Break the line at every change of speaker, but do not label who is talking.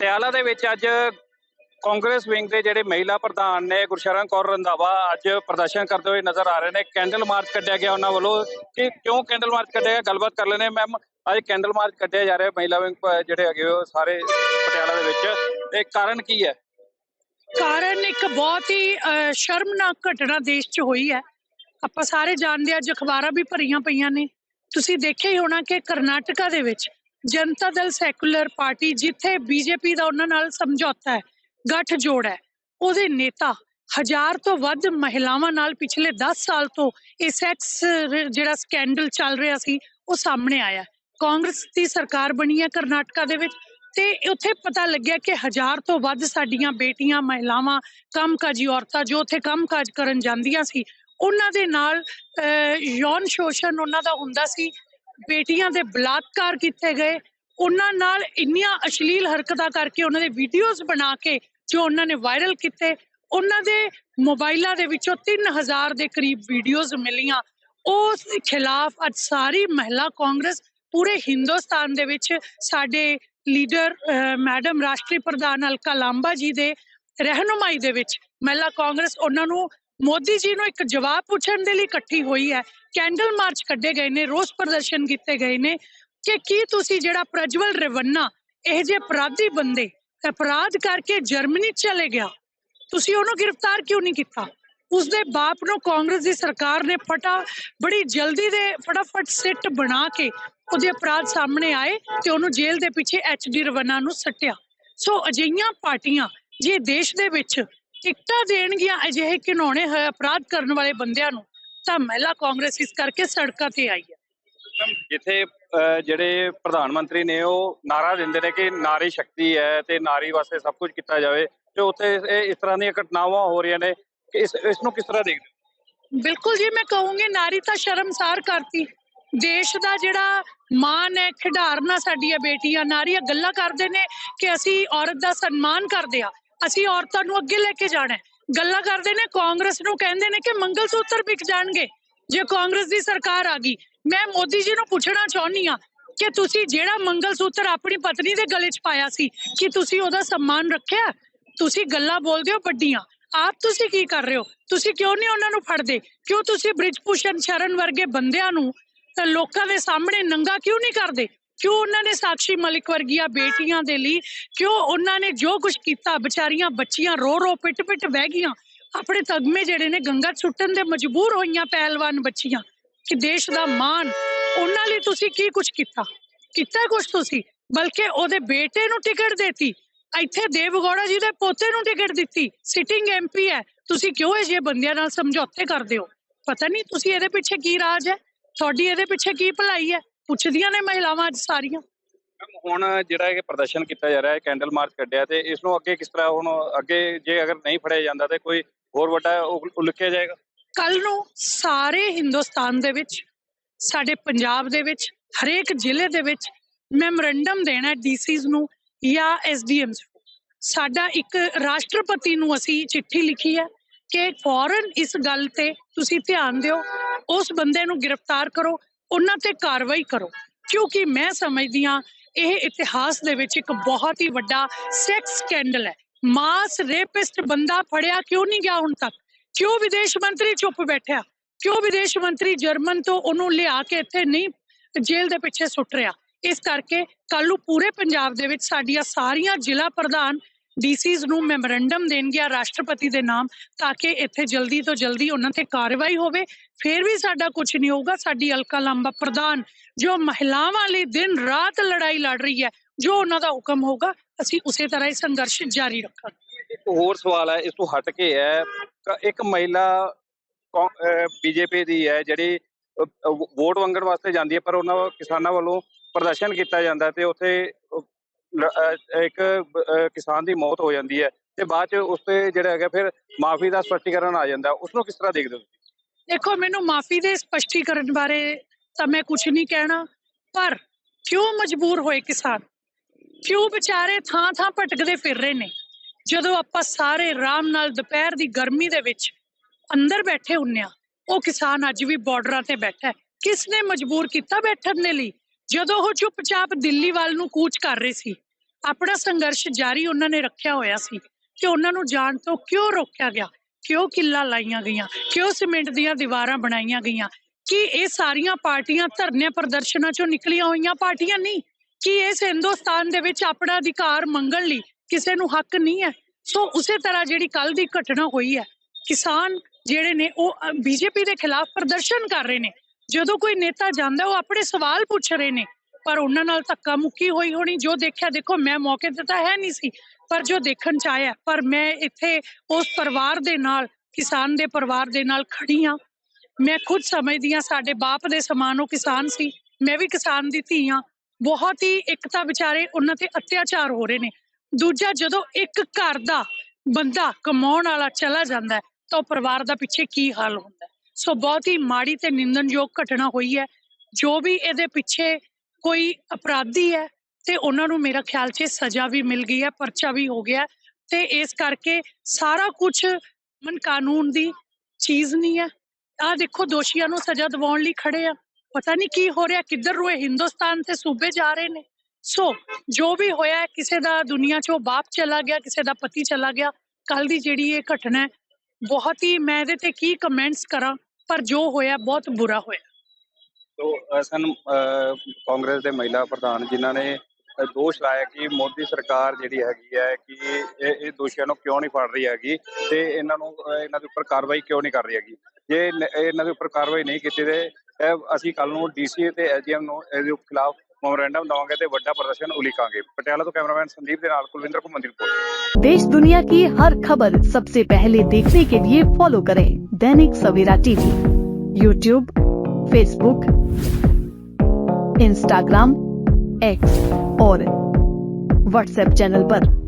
ਪਟਿਆਲਾ ਦੇ ਵਿੱਚ ਅੱਜ ਕਾਂਗਰਸ ਵਿੰਗ ਦੇ ਜਿਹੜੇ ਮਹਿਲਾ ਪ੍ਰਧਾਨ ਨੇ ਗੁਰਸ਼ਰਨ ਕੌਰ ਰੰਧਾਵਾ ਅੱਜ ਪ੍ਰਦਰਸ਼ਨ ਕਰਦੇ ਹੋਏ ਨਜ਼ਰ ਆ ਰਹੇ ਨੇ। ਕੈਂਡਲ ਮਾਰਚ ਕੱਢਿਆ ਗਿਆ ਉਹਨਾਂ ਵੱਲੋਂ। ਕਿ ਕਿਉਂ ਕੈਂਡਲ ਮਾਰਚ ਕੱਢਿਆ ਗਿਆ? ਗੱਲਬਾਤ ਕਰ ਲੈਣੇ ਮੈਮ ਅੱਜ ਕੈਂਡਲ ਮਾਰਚ ਕੱਢਿਆ ਜਾ ਰਿਹਾ ਮਹਿਲਾ ਵਿੰਗ ਜਿਹੜੇ ਹੈਗੇ ਉਹ ਸਾਰੇ ਪਟਿਆਲਾ ਦੇ ਵਿੱਚ। ਤੇ ਕਾਰਨ ਕੀ ਹੈ?
ਕਾਰਨ ਇੱਕ ਬਹੁਤ ਹੀ ਅਹ, ਸ਼ਰਮਨਾਕ ਘਟਨਾ ਦੇਸ਼ 'ਚ ਹੋਈ ਹੈ। ਆਪਾਂ ਸਾਰੇ ਜਾਣਦੇ ਹਾਂ ਅੱਜ ਅਖਬਾਰਾਂ ਵੀ ਭਰੀਆਂ ਪਈਆਂ ਨੇ। ਤੁਸੀਂ ਦੇਖਿਆ ਹੀ ਹੋਣਾ ਕਿ ਕਰਨਾਟਕਾ ਦੇ ਵਿੱਚ ਜਨਤਾ ਦਲ ਸੈਕੂਲਰ ਪਾਰਟੀ ਜਿੱਥੇ ਬੀਜੇਪੀ ਦਾ ਉਹਨਾਂ ਨਾਲ ਸਮਝੌਤਾ ਹੈ ਗੱਠ ਜੋੜ ਹੈ। ਉਹਦੇ ਨੇਤਾ ਹਜ਼ਾਰ ਤੋਂ ਵੱਧ ਮਹਿਲਾਵਾਂ ਨਾਲ ਪਿਛਲੇ 10 ਸਾਲ ਤੋਂ ਇਹ ਸੈਕਸ ਜਿਹੜਾ ਸਕੈਂਡਲ ਚੱਲ ਰਿਹਾ ਸੀ ਉਹ ਸਾਹਮਣੇ ਆਇਆ। ਕਾਂਗਰਸ ਦੀ ਸਰਕਾਰ ਬਣੀ ਹੈ ਕਰਨਾਟਕਾ ਦੇ ਵਿੱਚ ਤੇ ਉੱਥੇ ਪਤਾ ਲੱਗਿਆ ਕਿ ਹਜ਼ਾਰ ਤੋਂ ਵੱਧ ਸਾਡੀਆਂ ਬੇਟੀਆਂ ਮਹਿਲਾਵਾਂ ਕੰਮਕਾਜੀ ਔਰਤਾਂ ਜੋ ਉੱਥੇ ਕੰਮਕਾਜ ਕਰਨ ਜਾਂਦੀਆਂ ਸੀ ਉਹਨਾਂ ਦੇ ਨਾਲ ਅਹ, ਯੌਨ ਸ਼ੋਸ਼ਣ ਉਹਨਾਂ ਦਾ ਹੁੰਦਾ ਸੀ। ਬੇਟੀਆਂ ਦੇ ਬਲਾਤਕਾਰ ਕੀਤੇ ਗਏ। ਉਹਨਾਂ ਨਾਲ ਇੰਨੀਆਂ ਅਸ਼ਲੀਲ ਹਰਕਤਾਂ ਕਰਕੇ ਉਹਨਾਂ ਦੇ ਵੀਡੀਓਜ਼ ਬਣਾ ਕੇ ਜੋ ਉਹਨਾਂ ਨੇ ਵਾਇਰਲ ਕੀਤੇ। ਉਹਨਾਂ ਦੇ ਮੋਬਾਈਲਾਂ ਦੇ ਵਿੱਚੋਂ 3000 ਦੇ ਕਰੀਬ ਵੀਡੀਓਜ਼ ਮਿਲੀਆਂ। ਉਸ ਦੇ ਖਿਲਾਫ ਅੱਜ ਸਾਰੀ ਮਹਿਲਾ ਕਾਂਗਰਸ ਪੂਰੇ ਹਿੰਦੁਸਤਾਨ ਦੇ ਵਿੱਚ ਸਾਡੇ ਲੀਡਰ ਮੈਡਮ, ਰਾਸ਼ਟਰੀ ਪ੍ਰਧਾਨ ਅਲਕਾ ਲਾਂਬਾ ਜੀ ਦੇ ਰਹਿਨੁਮਾਈ ਦੇ ਵਿੱਚ ਮਹਿਲਾ ਕਾਂਗਰਸ ਉਹਨਾਂ ਨੂੰ ਮੋਦੀ ਜੀ ਨੂੰ ਇੱਕ ਜਵਾਬ ਪੁੱਛਣ ਦੇ ਲਈ ਇਕੱਠੀ ਹੋਈ ਹੈ। ਕੈਂਡਲ ਮਾਰਚ ਕੱਢੇ ਗਏ ਨੇ, ਰੋਸ ਪ੍ਰਦਰਸ਼ਨ ਕੀਤੇ ਗਏ ਨੇ ਕਿ ਕੀ ਤੁਸੀਂ ਜਿਹੜਾ ਪ੍ਰਜਵਲ ਰਵੰਨਾ, ਇਹ ਜੇ ਅਪਰਾਧੀ ਬੰਦੇ, ਅਪਰਾਧ ਕਰਕੇ ਜਰਮਨੀ ਚਲੇ ਗਿਆ, ਤੁਸੀਂ ਉਹਨੂੰ ਗ੍ਰਿਫਤਾਰ ਕਿਉਂ ਨਹੀਂ ਕੀਤਾ? ਉਸਦੇ ਬਾਪ ਨੂੰ ਕਾਂਗਰਸ ਦੀ ਸਰਕਾਰ ਨੇ ਫਟਾ, ਬੜੀ ਜਲਦੀ ਦੇ ਫਟਾਫਟ ਸਿੱਟ ਬਣਾ ਕੇ ਉਹਦੇ ਅਪਰਾਧ ਸਾਹਮਣੇ ਆਏ ਤੇ ਉਹਨੂੰ ਜੇਲ੍ਹ ਦੇ ਪਿੱਛੇ ਐਚਡੀ ਰਵੰਨਾ ਨੂੰ ਸੱਟਿਆ। ਸੋ ਅਜਿਹੀਆਂ ਪਾਰਟੀਆਂ ਜੇ ਦੇਸ਼ ਦੇ ਵਿੱਚ ਟਿਕਟਾਂ ਦੇਣਗੀਆਂ ਅਜਿਹੇ ਘਿਨੌਣੇ ਹੋਏ ਅਪਰਾਧ ਕਰਨ ਵਾਲੇ ਬੰਦਿਆਂ ਨੂੰ ਤਾਂ ਮਹਿਲਾ ਕਾਂਗਰਸ ਇਸ ਕਰਕੇ ਸੜਕਾਂ ਤੇ ਆਈ ਹੈ।
ਜਿੱਥੇ ਜਿਹੜੇ ਪ੍ਰਧਾਨ ਮੰਤਰੀ ਨੇ ਉਹ ਨਾਰਾ ਦਿੰਦੇ ਨੇ ਕਿ ਨਾਰੀ ਸ਼ਕਤੀ ਹੈ ਤੇ ਨਾਰੀ ਵਾਸਤੇ ਸਭ ਕੁਝ ਕੀਤਾ ਜਾਵੇ ਤੇ ਉੱਥੇ ਇਸ ਤਰ੍ਹਾਂ ਦੀਆਂ ਘਟਨਾਵਾਂ ਹੋ ਰਹੀਆਂ ਨੇ ਕਿ ਇਸ ਇਸ ਨੂੰ ਕਿਸ ਤਰ੍ਹਾਂ ਦੇਖਦੇ ਹੋ?
ਬਿਲਕੁਲ ਜੀ ਮੈਂ ਕਹੂੰਗੀ ਨਾਰੀ ਤਾਂ ਸ਼ਰਮਸਾਰ ਕਰਤੀ। ਦੇਸ਼ ਦਾ ਜਿਹੜਾ ਮਾਨ ਹੈ ਖਿਡਾਰਨਾ ਸਾਡੀਆਂ ਬੇਟੀਆਂ ਨਾਰੀਆਂ ਗੱਲਾਂ ਕਰਦੇ ਨੇ ਕਿ ਅਸੀਂ ਔਰਤ ਦਾ ਸਨਮਾਨ ਕਰਦੇ ਆ ਅਸੀਂ ਔਰਤਾਂ ਨੂੰ ਅੱਗੇ ਲੈ ਕੇ ਜਾਣਾ ਹੈ। ਗੱਲਾਂ ਕਰਦੇ ਨੇ, ਕਾਂਗਰਸ ਨੂੰ ਕਹਿੰਦੇ ਨੇ ਕਿ ਮੰਗਲ ਸੂਤਰ ਵਿਕ ਜਾਣਗੇ। ਜੇ ਕਾਂਗਰਸ ਦੀ ਸਰਕਾਰ ਆ ਗਈ, ਮੈਂ ਮੋਦੀ ਜੀ ਨੂੰ ਪੁੱਛਣਾ ਚਾਹੁੰਦੀ ਆ ਕਿ ਤੁਸੀਂ ਜਿਹੜਾ ਮੰਗਲ ਸੂਤਰ ਆਪਣੀ ਪਤਨੀ ਦੇ ਗਲੇ 'ਚ ਪਾਇਆ ਸੀ, ਕਿ ਤੁਸੀਂ ਉਹਦਾ ਸਨਮਾਨ ਰੱਖਿਆ? ਤੁਸੀਂ ਗੱਲਾਂ ਬੋਲਦੇ ਹੋ ਵੱਡੀਆਂ। ਆਪ ਤੁਸੀਂ ਕੀ ਕਰ ਰਹੇ ਹੋ? ਤੁਸੀਂ ਕਿਉਂ ਨਹੀਂ ਉਹਨਾਂ ਨੂੰ ਫੜਦੇ? ਕਿਉਂ ਤੁਸੀਂ ਬ੍ਰਿਜ ਭੂਸ਼ਣ ਸ਼ਰਨ ਵਰਗੇ ਬੰਦਿਆਂ ਨੂੰ ਤਾਂ ਲੋਕਾਂ ਦੇ ਸਾਹਮਣੇ ਨੰਗਾ ਕਿਉਂ ਨਹੀਂ ਕਰਦੇ? ਕਿਉਂ ਉਹਨਾਂ ਨੇ ਸਾਕਸ਼ੀ ਮਲਿਕ ਵਰਗੀਆਂ ਬੇਟੀਆਂ ਦੇ ਲਈ ਕਿਉਂ ਉਹਨਾਂ ਨੇ ਜੋ ਕੁਝ ਕੀਤਾ, ਵਿਚਾਰੀਆਂ ਬੱਚੀਆਂ ਰੋ ਰੋ ਪਿੱਟ ਪਿੱਟ ਬਹਿ ਗਈਆਂ। ਆਪਣੇ ਤਗਮੇ ਜਿਹੜੇ ਨੇ ਗੰਗਾ ਸੁੱਟਣ ਦੇ ਮਜਬੂਰ ਹੋਈਆਂ ਪਹਿਲਵਾਨ ਬੱਚੀਆਂ ਕਿ ਦੇਸ਼ ਦਾ ਮਾਣ, ਉਹਨਾਂ ਲਈ ਤੁਸੀਂ ਕੀ ਕੁਝ ਕੀਤਾ? ਕੀਤਾ ਕੁਝ ਤੁਸੀਂ? ਬਲਕਿ ਉਹਦੇ ਬੇਟੇ ਨੂੰ ਟਿਕਟ ਦੇਤੀ। ਇੱਥੇ ਦੇਵਗੌੜਾ ਜੀ ਦੇ ਪੋਤੇ ਨੂੰ ਟਿਕਟ ਦਿੱਤੀ। ਸਿਟਿੰਗ ਐਮਪੀ ਹੈ। ਤੁਸੀਂ ਕਿਉਂ ਇਹ ਜਿਹੇ ਬੰਦਿਆਂ ਨਾਲ ਸਮਝੌਤੇ ਕਰਦੇ ਹੋ? ਪਤਾ ਨਹੀਂ ਤੁਸੀਂ ਇਹਦੇ ਪਿੱਛੇ ਕੀ ਰਾਜ ਹੈ? ਤੁਹਾਡੀ ਇਹਦੇ ਪਿੱਛੇ ਕੀ ਭਲਾਈ ਹੈ? ਪੁੱਛਦੀਆਂ ਨੇ ਮਹਿਲਾਵਾਂ ਅੱਜ ਸਾਰੀਆਂ।
ਹੁਣ ਜਿਹੜਾ ਇਹ ਪ੍ਰਦਰਸ਼ਨ ਕੀਤਾ ਜਾ ਰਿਹਾ ਹੈ ਕੈਂਡਲ ਮਾਰਚ ਕੱਢਿਆ ਤੇ ਇਸ ਨੂੰ ਅੱਗੇ ਕਿਸ ਤਰ੍ਹਾਂ ਹੁਣ ਅੱਗੇ ਜੇ ਅਗਰ ਨਹੀਂ ਫੜਿਆ ਜਾਂਦਾ ਤੇ ਕੋਈ ਹੋਰ ਵੱਡਾ ਉਲ- ਉਲੀਕਿਆ ਜਾਏਗਾ?
ਕੱਲ ਨੂੰ ਸਾਰੇ ਹਿੰਦੁਸਤਾਨ ਦੇ ਵਿੱਚ ਸਾਡੇ ਪੰਜਾਬ ਦੇ ਵਿੱਚ ਹਰੇਕ ਜ਼ਿਲ੍ਹੇ ਦੇ ਵਿੱਚ ਮੈਮੋਰੰਡਮ ਦੇਣਾ ਡੀਸੀਜ਼ ਨੂੰ ਜਾਂ ਐਸਡੀਐਮਸ ਨੂੰ। ਸਾਡਾ ਇੱਕ ਰਾਸ਼ਟਰਪਤੀ ਨੂੰ ਅਸੀਂ ਚਿੱਠੀ ਲਿਖੀ ਹੈ ਕਿ ਫੌਰਨ ਇਸ ਗੱਲ ਤੇ ਤੁਸੀਂ ਧਿਆਨ ਦਿਓ ਉਸ ਬੰਦੇ ਨੂੰ ਗ੍ਰਿਫਤਾਰ ਕਰੋ ਉਹਨਾਂ ਤੇ ਕਾਰਵਾਈ ਕਰੋ। ਕਿਉਂਕਿ ਮੈਂ ਸਮਝਦੀ ਹਾਂ, ਇਹ ਇਤਿਹਾਸ ਦੇ ਵਿੱਚ ਇੱਕ ਬਹੁਤ ਹੀ ਵੱਡਾ ਸੈਕਸ ਸਕੈਂਡਲ ਹੈ। ਮਾਸ ਰੇਪਿਸਟ ਬੰਦਾ ਫੜਿਆ ਕਿਉਂ ਨਹੀਂ ਗਿਆ ਹੁਣ ਤੱਕ? ਕਿਉਂ ਵਿਦੇਸ਼ ਮੰਤਰੀ ਚੁੱਪ ਬੈਠਿਆ? ਕਿਉਂ ਵਿਦੇਸ਼ ਮੰਤਰੀ ਜਰਮਨ ਤੋਂ ਉਹਨੂੰ ਲਿਆ ਕੇ ਇੱਥੇ ਨਹੀਂ, ਜੇਲ੍ਹ ਦੇ ਪਿੱਛੇ ਸੁੱਟ ਰਿਹਾ? ਇਸ ਕਰਕੇ ਕੱਲ ਨੂੰ ਪੂਰੇ ਪੰਜਾਬ ਦੇ ਵਿੱਚ ਸਾਡੀਆਂ ਸਾਰੀਆਂ ਜ਼ਿਲ੍ਹਾ ਪ੍ਰਧਾਨ ਡੀਸੀਜ਼ ਨੂੰ ਮੈਮੋਰੰਡਮ ਦੇਣਗੇ ਰਾਸ਼ਟਰਪਤੀ ਦੇ ਨਾਮ ਤਾਂ ਕਿ ਇੱਥੇ ਜਲਦੀ ਤੋਂ ਜਲਦੀ ਉਹਨਾਂ ਤੇ ਕਾਰਵਾਈ ਹੋਵੇ। ਫਿਰ ਵੀ ਸਾਡਾ ਕੁਝ ਨਹੀਂ ਹੋਊਗਾ। ਸਾਡੀ ਅਲਕਾ ਲਾਂਬਾ ਪ੍ਰਧਾਨ, ਜੋ ਮਹਿਲਾਵਾਂ ਲਈ ਦਿਨ ਰਾਤ ਲੜਾਈ ਲੜ ਰਹੀ ਹੈ, ਜੋ ਉਹਨਾਂ ਦਾ ਹੁਕਮ ਹੋਊਗਾ, ਅਸੀਂ ਉਸੇ ਤਰ੍ਹਾਂ ਹੀ ਸੰਘਰਸ਼ ਜਾਰੀ ਰੱਖਾਂਗੇ।
ਇੱਕ ਹੋਰ ਸਵਾਲ ਹੈ, ਇਸ ਤੋਂ ਹਟ ਕੇ ਹੈ ਇੱਕ ਮਹਿਲਾ ਬੀਜੇਪੀ ਦੀ ਹੈ, ਜਿਹੜੀ ਵੋਟ ਮੰਗਣ ਵਾਸਤੇ ਜਾਂਦੀ ਹੈ, ਪਰ ਉਹਨਾਂ ਕਿਸਾਨਾਂ ਵੱਲੋਂ ਪ੍ਰਦਰਸ਼ਨ ਕੀਤਾ ਜਾਂਦਾ ਤੇ ਉੱਥੇ ਇੱਕ ਕਿਸਾਨ ਦੀ ਮੌਤ ਹੋ ਜਾਂਦੀ ਹੈ ਤੇ ਬਾਅਦ ਚ ਉਸ ਤੇ ਜਿਹੜਾ ਹੈਗਾ ਫਿਰ ਮਾਫੀ ਦਾ ਸਪਸ਼ਟੀਕਰਨ ਆ ਜਾਂਦਾ। ਉਸ ਨੂੰ ਕਿਸ ਤਰ੍ਹਾਂ ਦੇਖਦੇ ਹੋ
ਦੇਖੋ, ਮੈਨੂੰ ਮਾਫੀ ਦੇ ਸਪਸ਼ਟੀਕਰਨ ਬਾਰੇ ਤਾਂ ਮੈਂ ਕੁਝ ਨਹੀਂ ਕਹਿਣਾ, ਪਰ ਕਿਉਂ ਮਜਬੂਰ ਹੋਏ ਕਿਸਾਨ? ਕਿਉਂ ਵਿਚਾਰੇ ਥਾਂ ਥਾਂ ਭਟਕਦੇ ਫਿਰ ਰਹੇ ਨੇ? ਜਦੋਂ ਆਪਾਂ ਸਾਰੇ ਆਰਾਮ ਨਾਲ ਦੁਪਹਿਰ ਦੀ ਗਰਮੀ ਦੇ ਵਿੱਚ ਅੰਦਰ ਬੈਠੇ ਹੁੰਨੇ ਆ, ਉਹ ਕਿਸਾਨ ਅੱਜ ਵੀ ਬਾਰਡਰਾਂ ਤੇ ਬੈਠਾ ਹੈ। ਕਿਸ ਨੇ ਮਜਬੂਰ ਕੀਤਾ ਬੈਠਣ ਦੇ ਲਈ? ਜਦੋਂ ਉਹ ਚੁੱਪਚਾਪ ਦਿੱਲੀ ਵੱਲ ਨੂੰ ਕੂਚ ਕਰ ਰਹੇ ਸੀ, ਆਪਣਾ ਸੰਘਰਸ਼ ਜਾਰੀ ਉਹਨਾਂ ਨੇ ਰੱਖਿਆ ਹੋਇਆ ਸੀ ਕਿ ਉਹਨਾਂ ਨੂੰ ਜਾਣ ਤੋਂ ਕਿਉਂ ਰੋਕਿਆ ਗਿਆ? ਕਿਉਂ ਕਿੱਲਾ ਲਾਈਆਂ ਗਈਆਂ? ਕਿਉਂ ਸੀਮੈਂਟ ਦੀਆਂ ਦੀਵਾਰਾਂ ਬਣਾਈਆਂ ਗਈਆਂ? ਕਿ ਇਹ ਸਾਰੀਆਂ ਪਾਰਟੀਆਂ ਧਰਨੇ ਪ੍ਰਦਰਸ਼ਨਾਂ ਚੋਂ ਨਿਕਲੀਆਂ ਹੋਈਆਂ ਪਾਰਟੀਆਂ ਨਹੀਂ? ਕਿ ਇਸ ਹਿੰਦੁਸਤਾਨ ਦੇ ਵਿੱਚ ਆਪਣਾ ਅਧਿਕਾਰ ਮੰਗਣ ਲਈ ਕਿਸੇ ਨੂੰ ਹੱਕ ਨਹੀਂ ਹੈ? ਸੋ ਉਸੇ ਤਰ੍ਹਾਂ ਜਿਹੜੀ ਕੱਲ ਦੀ ਘਟਨਾ ਹੋਈ ਹੈ, ਕਿਸਾਨ ਜਿਹੜੇ ਨੇ ਉਹ ਬੀਜੇਪੀ ਦੇ ਖਿਲਾਫ ਪ੍ਰਦਰਸ਼ਨ ਕਰ ਰਹੇ ਨੇ ਜਦੋਂ ਕੋਈ ਨੇਤਾ ਜਾਂਦਾ, ਉਹ ਆਪਣੇ ਸਵਾਲ ਪੁੱਛ ਰਹੇ ਨੇ। ਪਰ ਉਹਨਾਂ ਨਾਲ ਧੱਕਾ ਮੁੱਕੀ ਹੋਈ ਹੋਣੀ, ਜੋ ਦੇਖਿਆ, ਦੇਖੋ, ਮੈਂ ਮੌਕੇ ਤੇ ਤਾਂ ਹੈ ਨਹੀਂ ਸੀ, ਪਰ ਜੋ ਦੇਖਣ ਚ ਆਇਆ, ਪਰ ਮੈਂ ਇੱਥੇ ਉਸ ਪਰਿਵਾਰ ਦੇ ਨਾਲ, ਕਿਸਾਨ ਦੇ ਪਰਿਵਾਰ ਦੇ ਨਾਲ ਖੜੀ ਹਾਂ। ਮੈਂ ਖੁਦ ਸਮਝਦੀ ਹਾਂ, ਸਾਡੇ ਬਾਪ ਦੇ ਸਮਾਨ ਉਹ ਕਿਸਾਨ ਸੀ, ਮੈਂ ਵੀ ਕਿਸਾਨ ਦੀ ਧੀ ਹਾਂ। ਬਹੁਤ ਹੀ ਇੱਕ ਤਾਂ ਵਿਚਾਰੇ ਉਹਨਾਂ ਤੇ ਅਤਿਆਚਾਰ ਹੋ ਰਹੇ ਨੇ। ਦੂਜਾ, ਜਦੋਂ ਇੱਕ ਘਰ ਦਾ ਬੰਦਾ ਕਮਾਉਣ ਵਾਲਾ ਚਲਾ ਜਾਂਦਾ ਤਾਂ ਉਹ ਪਰਿਵਾਰ ਦਾ ਪਿੱਛੇ ਕੀ ਹਾਲ ਹੁੰਦਾ ਸੋ ਬਹੁਤ ਹੀ ਮਾੜੀ ਤੇ ਨਿੰਦਣਯੋਗ ਘਟਨਾ ਹੋਈ ਹੈ। ਜੋ ਵੀ ਇਹਦੇ ਪਿੱਛੇ ਕੋਈ ਅਪਰਾਧੀ ਹੈ ਤੇ ਉਹਨਾਂ ਨੂੰ ਮੇਰਾ ਖਿਆਲ 'ਚ ਸਜ਼ਾ ਵੀ ਮਿਲ ਗਈ ਹੈ, ਪਰਚਾ ਵੀ ਹੋ ਗਿਆ ਹੈ ਤੇ ਇਸ ਕਰਕੇ ਸਾਰਾ ਕੁਝ ਮਨ ਕਾਨੂੰਨ ਦੀ ਚੀਜ਼ ਨਹੀਂ ਹੈ। ਆਹ ਦੇਖੋ ਦੋਸ਼ੀਆਂ ਨੂੰ ਸਜ਼ਾ ਦਿਵਾਉਣ ਲਈ ਖੜੇ ਆ। ਪਤਾ ਨਹੀਂ ਕੀ ਹੋ ਰਿਹਾ, ਕਿੱਧਰ ਰੋਏ, ਹਿੰਦੁਸਤਾਨ ਤੇ ਸੂਬੇ ਜਾ ਰਹੇ ਨੇ। ਸੋ ਜੋ ਵੀ ਹੋਇਆ ਕਿਸੇ ਦਾ ਦੁਨੀਆ 'ਚੋਂ ਬਾਪ ਚਲਾ ਗਿਆ, ਕਿਸੇ ਦਾ ਪਤੀ ਚਲਾ ਗਿਆ ਕੱਲ ਦੀ ਜਿਹੜੀ ਇਹ ਘਟਨਾ ਹੈ, ਬਹੁਤ ਹੀ ਮੈਂ ਇਹਦੇ ਤੇ ਕੀ ਕਮੈਂਟਸ ਕਰਾਂ ਪਰ ਜੋ ਹੋਇਆ ਬਹੁਤ ਬੁਰਾ ਹੋਇਆ।
ਤੋ ਅ, ਸਾਨੂੰ ਅ, ਕਾਂਗਰਸ ਦੇ ਮਹਿਲਾ ਪ੍ਰਧਾਨ ਜਿਨ੍ਹਾਂ ਨੇ ਅ, ਦੋਸ਼ ਲਾਇਆ ਕਿ ਮੋਦੀ ਸਰਕਾਰ ਜਿਹੜੀ ਹੈਗੀ ਹੈ ਕਿ ਇਹ ਇਹ ਦੋਸ਼ੀਆਂ ਨੂੰ ਕਿਉਂ ਨਹੀਂ ਫੜ ਰਹੀ ਹੈਗੀ ਤੇ ਇਹਨਾਂ ਨੂੰ ਅ, ਇਹਨਾਂ ਦੇ ਉੱਪਰ ਕਾਰਵਾਈ ਕਿਉਂ ਨਹੀਂ ਕਰ ਰਹੀ ਹੈਗੀ। ਜੇ ਨ- ਇਹਨਾਂ ਦੇ ਉੱਪਰ ਕਾਰਵਾਈ ਨਹੀਂ ਕੀਤੀ ਤੇ ਇਹ ਅਸੀਂ ਕੱਲ ਨੂੰ ਡੀਸੀ ਤੇ ਐਸਡੀਐਮ ਨੂੰ ਇਹਦੇ ਖਿਲਾਫ ਮੈਮੋਰੈਂਡਮ ਦਵਾਂਗੇ ਤੇ ਵੱਡਾ ਪ੍ਰਦਰਸ਼ਨ ਉਲੀਕਾਂਗੇ ਪਟਿਆਲਾ ਤੋਂ ਕੈਮਰਾਮੈਨ ਸੰਦੀਪ ਦੇ ਨਾਲ ਕੁਲਵਿੰਦਰ ਘੁੰਮਣ ਦੀ ਰਿਪੋਰਟ
देश दुनिया की हर खबर सबसे पहले देखने के लिए फॉलो करें Dainik Savera TV YouTube Facebook Instagram X और व्हाट्सएप चैनल पर।